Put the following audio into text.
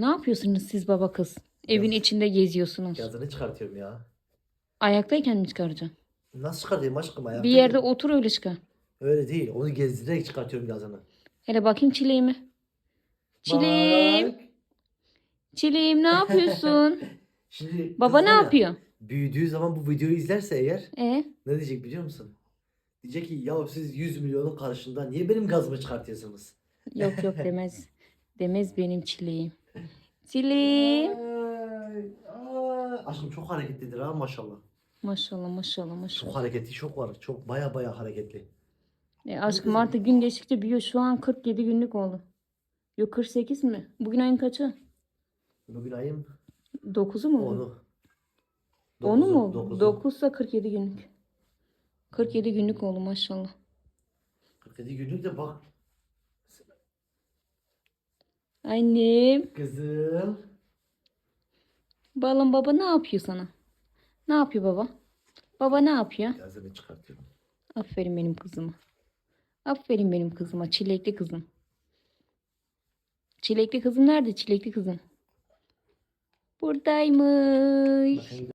Ne yapıyorsunuz siz baba kız? Evin Yaz- içinde geziyorsunuz. Yazını çıkartıyorum ya. Ayaktayken mi çıkaracaksın? Nasıl çıkartayım aşkım ayakta? Bir yerde otur öyle çıkar. Öyle değil. Onu gezdirerek çıkartıyorum yazını. Hele bakayım çileğimi. Çileğim. Bak. Çileğim ne yapıyorsun? Şimdi Baba kız ne var ya, yapıyor? Büyüdüğü zaman bu videoyu izlerse eğer E ne diyecek biliyor musun? Diyecek ki ya siz 100 milyonun karşında niye benim gazımı çıkartıyorsunuz? yok yok demez. Demez benim çileğim. Ay. Aşkım çok hareketlidir ha maşallah. Maşallah maşallah Çok maşallah. hareketli çok var. Çok baya baya hareketli. E, aşkım artık gün geçtikçe büyüyor. Şu an 47 günlük oldu. Yok 48 mi? Bugün ayın kaçı? Bugün ayım 9'u mu? oldu? 10'u. Onu Dokuzu, mu? dokuzu. 9 ise 47 günlük. 47 günlük oldu maşallah. 47 günlük de bak. Annem. Kızım. Balım baba ne yapıyor sana? Ne yapıyor baba? Baba ne yapıyor? Gazımı çıkartıyorum. Aferin benim kızıma. Aferin benim kızıma. Çilekli kızım. Çilekli kızım nerede? Çilekli kızım. Buradaymış. Bakayım